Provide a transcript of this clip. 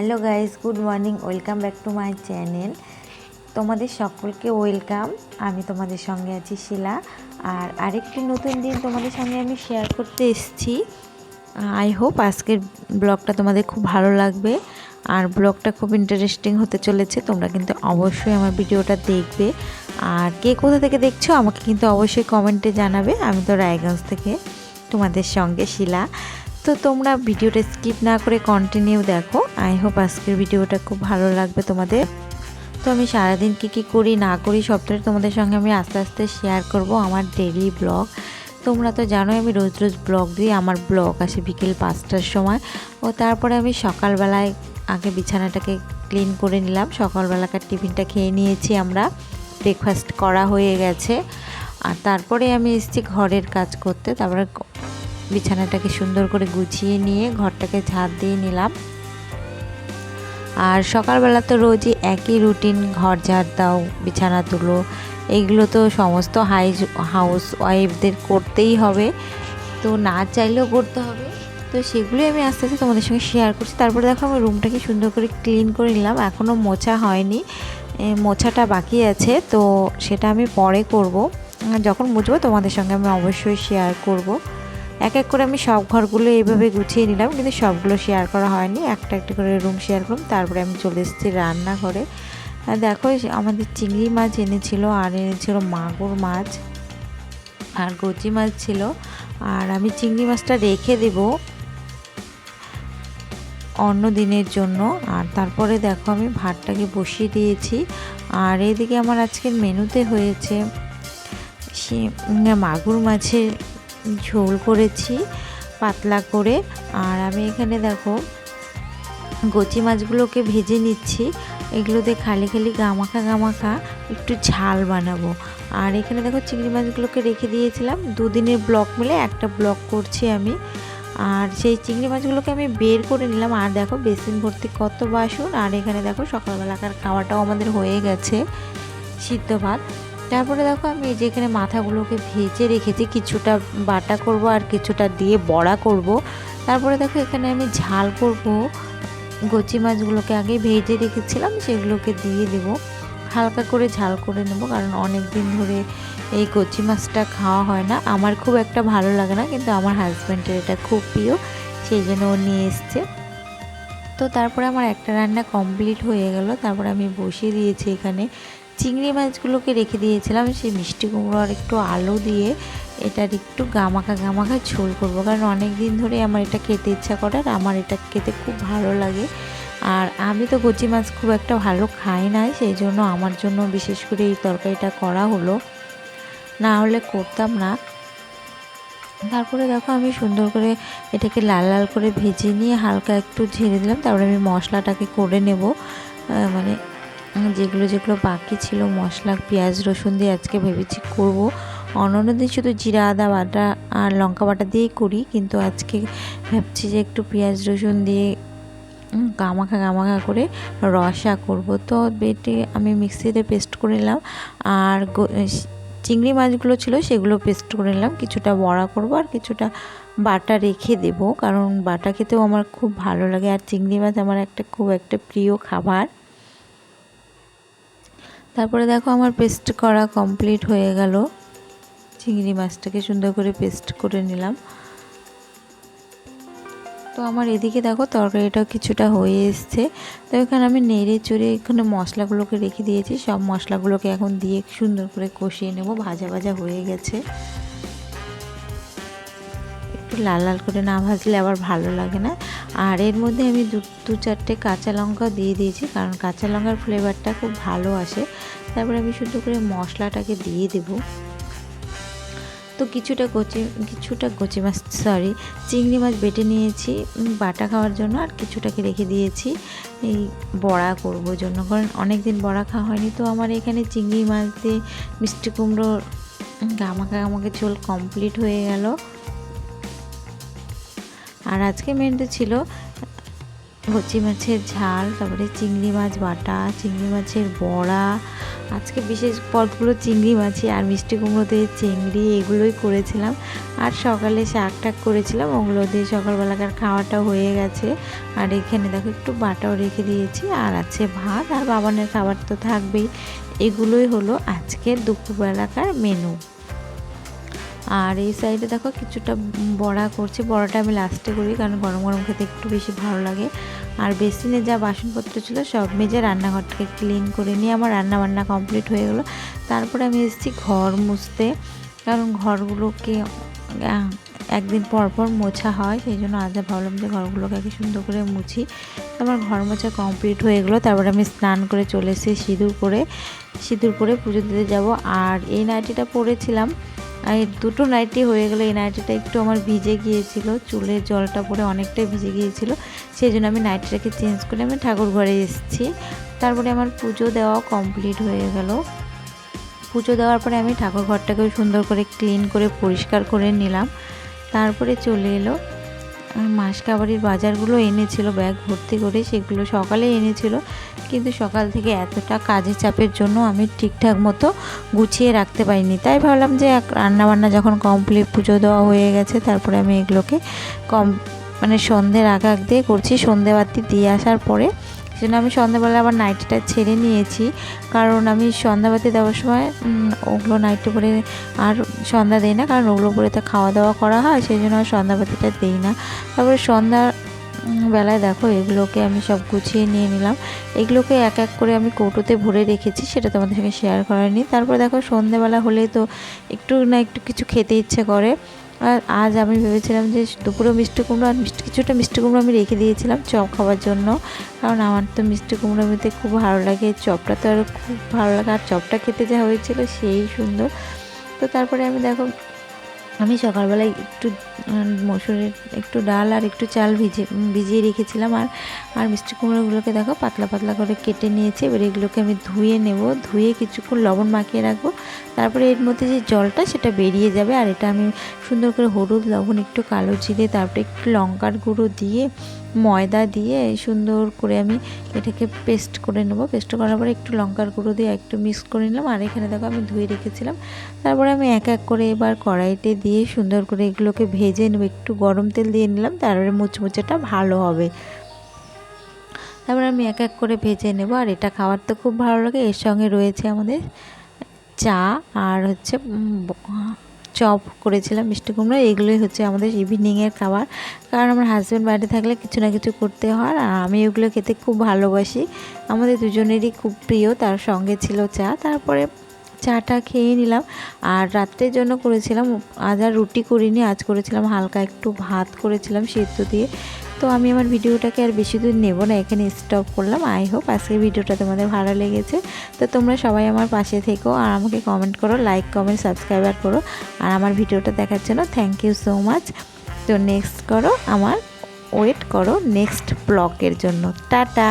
Hello guys good morning, welcome back to my channel. তোমাদের সকলকে welcome, আমি তোমাদের সঙ্গে আছি শিলা। আর আরেকটি নতুন দিন তোমাদের সঙ্গে আমি শেয়ার করতে এসেছি। আই হোপ আজকের ব্লগটা তোমাদের খুব ভালো লাগবে। আর ব্লগটা খুব ইন্টারেস্টিং হতে চলেছে, তোমরা কিন্তু অবশ্যই আমার ভিডিওটা দেখবে। আর কে কোথা থেকে দেখছ, আমাকে কিন্তু অবশ্যই কমেন্টে জানাবে। আমি তো রায়গঞ্জ থেকে তোমাদের সঙ্গে শিলা। তো তোমরা ভিডিওটা স্কিপ না করে কন্টিনিউ দেখো। আই হোপ আজকের ভিডিওটা খুব ভালো লাগবে তোমাদের। তো আমি সারাদিন কী কী করি, না করি, সবটাই তোমাদের সঙ্গে আমি আস্তে আস্তে শেয়ার করব আমার ডেলি ব্লগ তোমরা তো জানোই আমি রোজ রোজ ব্লগ দিই, আমার ব্লগ আসে বিকেল পাঁচটার সময়। ও তারপরে আমি সকালবেলায় আগে বিছানাটাকে ক্লিন করে নিলাম, সকালবেলাকার টিফিনটা খেয়ে নিয়েছি আমরা। ব্রেকফাস্ট করা হয়ে গেছে। আর তারপরে আমি এসেছি ঘরের কাজ করতে, তারপরে বিছানাটাকে সুন্দর করে গুছিয়ে নিয়ে ঘরটাকে ঝাড় দিয়ে নিলাম। আর সকালবেলা তো রোজই একই রুটিন, ঘর ঝাড় দাও, বিছানা তুলো এইগুলো তো সমস্ত হাই হাউস ওয়াইফদের করতেই হবে। তো না চাইলেও করতে হবে। তো সেগুলোই আমি আস্তে আস্তে তোমাদের সঙ্গে শেয়ার করছি। তারপরে দেখো আমি রুমটাকে সুন্দর করে ক্লিন করে নিলাম। এখনও মোছা হয়নি। মোছাটা বাকি আছে। তো সেটা আমি পরে করব। যখন মুছবো তোমাদের সঙ্গে আমি অবশ্যই শেয়ার করব। এক এক করে আমি সব ঘরগুলো এইভাবে গুছিয়ে নিলাম, কিন্তু সবগুলো শেয়ার করা হয়নি। একটা একটা করে রুম শেয়ার করলাম, তারপরে আমি চলে এসেছি রান্নাঘরে। দেখো আমাদের চিংড়ি মাছ এনেছিল, আর এনেছিল মাগুর মাছ, আর কচি মাছ ছিল, আর আমি চিংড়ি মাছটা রেখে দেব অন্য দিনের জন্য। আর তারপরে দেখো, আমি ভাতটাকে বসিয়ে দিয়েছি। আর এদিকে আমার আজকের মেনুতে হয়েছে, সে মাগুর মাছের ঝোল করেছি পাতলা করে। আর আমি এখানে দেখো, কচি মাছগুলোকে ভেজে নিচ্ছি। এগুলোতে খালি খালি গামাখা গামাখা একটু ঝাল বানাবো। আর এখানে দেখো চিংড়ি মাছগুলোকে রেখে দিয়েছিলাম। দুদিনের ব্লক মিলে একটা ব্লক করছি আমি। আর সেই চিংড়ি মাছগুলোকে আমি বের করে নিলাম। আর দেখো বেসিন ভর্তি কত বাসন। আর এখানে দেখো সকালবেলাকার খাওয়াটাও আমাদের হয়ে গেছে। সিদ্ধ ভাত। তারপরে দেখো আমি যেখানে মাথাগুলোকে ভেজে রেখেছি, কিছুটা বাটা করব আর কিছুটা দিয়ে বড়া করব। তারপরে দেখো এখানে আমি ঝাল করব। গচি মাছগুলোকে আগে ভেজে রেখেছিলাম, সেগুলোকে দিয়ে দেব। হালকা করে ঝাল করে নেব, কারণ অনেক দিন ধরে এই কচি মাছটা খাওয়া হয় না। আমার খুব একটা ভালো লাগে না, কিন্তু আমার হাজব্যান্ডের এটা খুব প্রিয়, সেই জন্য ও নিয়ে এসছে। তো তারপরে আমার একটা রান্না কমপ্লিট হয়ে গেল, তারপরে আমি বসিয়ে দিয়েছি এখানে চিংড়ি মাছগুলোকে রেখে দিয়েছিলাম, সেই মিষ্টি কুমড়ো আর একটু আলু দিয়ে এটার একটু গামাখা গামাখা ঝোল করব। কারণ অনেক দিন ধরে আমার এটা খেতে ইচ্ছা করে আর আমার এটা খেতে খুব ভালো লাগে। আর আমি তো কচি মাছ খুব একটা ভালো খাই না, সেই জন্য আমার জন্য বিশেষ করে এই তরকারিটা করা হলো। না হলে করতাম না। তারপরে দেখো আমি সুন্দর করে এটাকে লাল লাল করে ভেজে নিয়ে হালকা একটু ঝেড়ে দিলাম, তারপরে আমি মশলাটাকে করে নেব। মানে যেগুলো যেগুলো বাকি ছিল, মশলা, পেঁয়াজ, রসুন দিয়ে আজকে ভেবেছি করব। অন্য দিন শুধু জিরা, আদা, বাটা আর লঙ্কা বাটা দিয়েই করি, কিন্তু আজকে ভাবছি যে একটু পেঁয়াজ, রসুন দিয়ে গামাখা গামাখা করে রসা করব। তো বেটে আমি মিক্সিতে পেস্ট করে নিলাম, আর চিংড়ি মাছগুলো ছিল সেগুলো পেস্ট করে নিলাম, কিছুটা বড়া করব আর কিছুটা বাটা রেখে দেব, কারণ বাটা খেতেও আমার খুব ভালো লাগে, আর চিংড়ি মাছ আমার একটা, খুব একটা প্রিয় খাবার। তারপরে দেখো আমার পেস্ট করা কমপ্লিট হয়ে গেল। চিংড়ি মাছটাকে সুন্দর করে পেস্ট করে নিলাম। তো আমার এদিকে দেখো তরকারিটাও কিছুটা হয়ে এসছে। তো এখানে আমি নেড়ে চড়ে এখানে মশলাগুলোকে রেখে দিয়েছি। সব মশলাগুলোকে এখন দিয়ে সুন্দর করে কষিয়ে নেব। ভাজা ভাজা হয়ে গেছে। একটু লাল লাল করে না ভাজলে আবার ভালো লাগে না। আর এর মধ্যে আমি দু দু চারটে কাঁচা লঙ্কা দিয়ে দিয়েছি, কারণ কাঁচা লঙ্কার ফ্লেভারটা খুব ভালো আসে। তারপরে আমি সুন্দর করে মশলাটাকে দিয়ে দেব। তো কিছুটা কচি কিছুটা কচি মাছ সরি চিংড়ি মাছ বেটে নিয়েছি বাটা খাওয়ার জন্য, আর কিছুটাকে রেখে দিয়েছি। এই বড়া করব জন্য, কারণ অনেক দিন বড়া খাওয়া হয়নি, তো আমার এখানে চিংড়ি মাছ দিয়ে মিষ্টি কুমড়োর গামাকা গামাকে ঝোল কমপ্লিট হয়ে গেল। আর আজকে মেনুতে ছিল হচি মাছের ঝাল, তারপরে চিংড়ি মাছ বাটা, চিংড়ি মাছের বড়া, আজকে বিশেষ পদগুলো চিংড়ি মাছই আর মিষ্টি কুমড়ো দিয়ে চিংড়ি এগুলোই করেছিলাম। আর সকালে শাক টাক করেছিলাম, ওগুলো দিয়ে সকালবেলাকার খাওয়াটা হয়ে গেছে। আর এখানে দেখো একটু বাটাও রেখে দিয়েছি, আর আছে ভাত, আর বাবানের খাবার তো থাকবেই। এগুলোই হলো আজকের দুপুরবেলাকার মেনু আর এই সাইডে দেখো কিছুটা বড়া করছে। বড়াটা আমি লাস্টে করি কারণ গরম গরম খেতে একটু বেশি ভালো লাগে। আর বেসিনে যা বাসনপত্র ছিল সব মেজে রান্নাঘরটাকে ক্লিন করে নিয়ে আমার রান্না বান্না কমপ্লিট হয়ে গেলো। তারপরে আমি এসেছি ঘর মুছতে। কারণ ঘরগুলোকে একদিন পর পর মোছা হয়, সেই জন্য আজ ভাবলাম যে ঘরগুলোকে আগে সুন্দর করে মুছি। আমার ঘর মোছা কমপ্লিট হয়ে গেলো। তারপরে আমি স্নান করে চলে এসেছি সিঁদুর করে সিঁদুর করে পুজো দিতে যাব। আর এই নাইটিটা পরেছিলাম। আর এই দুটো নাইটি হয়ে গেলে এই নাইটিটা একটু আমার ভিজে গিয়েছিল, চুলে জলটা পরে অনেকটাই ভিজে গিয়েছিল সেই জন্য আমি নাইটিটাকে চেঞ্জ করে আমি ঠাকুর ঘরে এসেছি। তারপরে আমার পুজো দেওয়া কমপ্লিট হয়ে গেল। পুজো দেওয়ার পরে আমি ঠাকুর ঘরটাকেও সুন্দর করে ক্লিন করে পরিষ্কার করে নিলাম। তারপরে চলে এলো মাস কাবারির বাজারগুলো এনেছিল, ব্যাগ ভর্তি করে সেগুলো সকালে এনেছিল। কিন্তু সকাল থেকে এতটা কাজের চাপের জন্য আমি ঠিকঠাক মতো গুছিয়ে রাখতে পারিনি। তাই ভাবলাম যে এক রান্নাবান্না যখন কমপ্লিট পুজো দেওয়া হয়ে গেছে, তারপরে আমি এগুলোকে কম মানে সন্ধ্যের আগে আগ দিয়ে করছি। সন্ধেবাতি দিয়ে আসার পরে জন্য আমি সন্ধ্যাবেলা আবার নাইটিটা ছেড়ে নিয়েছি। কারণ আমি সন্ধ্যাবাতি দেওয়ার সময় ওগুলো নাইটি পরে আর সন্ধ্যা দিই না, কারণ ওগুলো পরে তো খাওয়া দাওয়া করা হয়, সেই জন্য আর সন্ধ্যাবাতিটা দিই না। তারপরে সন্ধ্যা বেলায় দেখো এগুলোকে আমি সব গুছিয়ে নিয়ে নিলাম। এগুলোকে এক এক করে আমি কৌটোতে ভরে রেখেছি, সেটা তোমাদের সঙ্গে শেয়ার করার তারপর দেখো সন্ধ্যেবেলা হলেই তো একটু না একটু কিছু খেতে ইচ্ছে করে। আর আজ আমি ভেবেছিলাম যে দুপুরে মিষ্টি কুমড়ো আর মিষ্টি কিছুটা মিষ্টি কুমড়ো আমি রেখে দিয়েছিলাম চপ খাওয়ার জন্য। কারণ আমার তো মিষ্টি কুমড়ো মেতে খুব ভালো লাগে। চপটা তো আরও খুব ভালো লাগে। আর চপটা খেতে যা হয়েছিল সেই সুন্দর। তো তারপরে আমি দেখো আমি সকালবেলায় একটু মসুরের একটু ডাল আর একটু চাল ভিজে ভিজিয়ে রেখেছিলাম আর আর মিষ্টি কুমড়োগুলোকে দেখো পাতলা পাতলা করে কেটে নিয়েছি। এবার এগুলোকে আমি ধুয়ে নেব। ধুয়ে কিছুক্ষণ লবণ মাখিয়ে রাখব। তারপরে এর মধ্যে যে জলটা, সেটা বেরিয়ে যাবে। আর এটা আমি সুন্দর করে হলুদ, লবণ, একটু কালো জিরে, তারপরে একটু লঙ্কার গুঁড়ো দিয়ে, ময়দা দিয়ে সুন্দর করে আমি এটাকে পেস্ট করে নেব। পেস্ট করার পরে একটু লঙ্কার গুঁড়ো দিয়ে একটু মিক্স করে নিলাম। আর এখানে দেখো আমি ধুয়ে রেখেছিলাম। তারপরে আমি এক এক করে এবার কড়াইতে দিয়ে সুন্দর করে এগুলোকে ভেজে নেব। একটু গরম তেল দিয়ে নিলাম, তারপরে মুচমুচেটা ভালো হবে। তারপরে আমি এক এক করে ভেজে নেব, আর এটা খাওয়ার তো খুব ভালো লাগে। এর সঙ্গে রয়েছে আমাদের চা আর হচ্ছে চপ করেছিলাম মিষ্টি কুমড়ো। এগুলোই হচ্ছে আমাদের ইভিনিংয়ের খাবার। কারণ আমার হাজব্যান্ড বাইরে থাকলে কিছু না কিছু করতে হয়, আর আমি ওগুলো খেতে খুব ভালোবাসি। আমাদের দুজনেরই খুব প্রিয়, তার সঙ্গে ছিল চা। তারপরে চাটা খেয়ে নিলাম। আর রাত্রের জন্য করেছিলাম, আজ আর রুটি করিনি, আজ করেছিলাম হালকা একটু ভাত করেছিলাম সেদ্ধ দিয়ে। তো আমি আমার ভিডিওটাকে আর বেশি দূর নেব না, এখানে স্টপ করলাম। আই হোপ আজকের ভিডিওটা তোমাদের ভালো লেগেছে। তো তোমরা সবাই আমার পাশে থেকো আর আমাকে কমেন্ট করো লাইক কমেন্ট সাবস্ক্রাইবার করো। আর আমার ভিডিওটা দেখার জন্য থ্যাংক ইউ সো মাচ তো নেক্সট করো, আমার ওয়েট করো নেক্সট ব্লগের জন্য। টাটা!